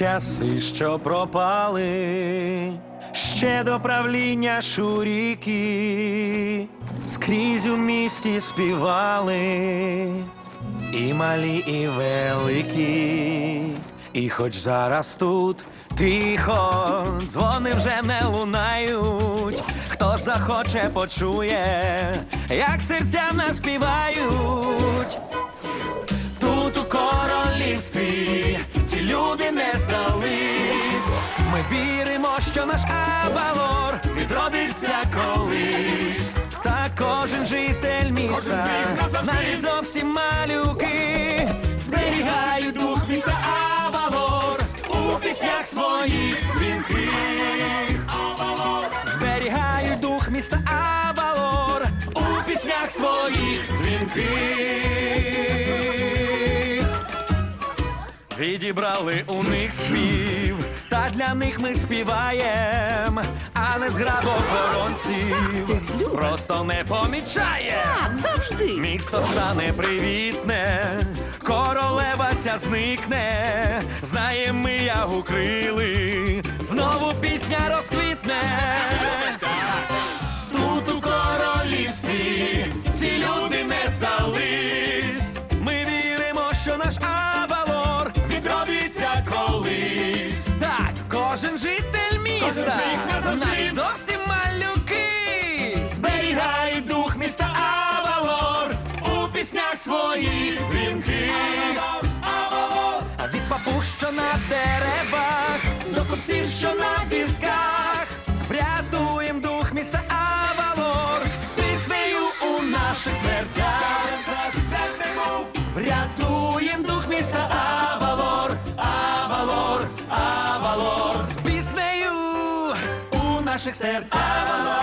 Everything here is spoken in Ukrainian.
часи, що пропали, ще до правління шуріки, скрізь у місті співали, і малі, і великі, і хоч зараз тут тихо, дзвони вже не лунають, хто захоче, почує, як серця в нас співають. Віримо, що наш Авалор відродиться колись. Та кожен житель міста, навіть зовсім малюки, зберігають дух міста Авалор у піснях своїх дзвінких. Зберігають дух міста Авалор у піснях своїх дзвінких. Відібрали у них спів, та для них ми співаєм, а не зграб охоронців. Просто не помічає. Так, завжди. Місто стане привітне, королева ця зникне, знаєм ми, як укрили, знову пісня житель міста, Кожен з них назавжди. навіть зовсім малюки, зберігає дух міста Авалор у піснях своїх дзвінких. А від папуг, що на деревах, до купців, що на візках, врятуєм дух міста Авалор з піснею у наших серцях. Наших серцях.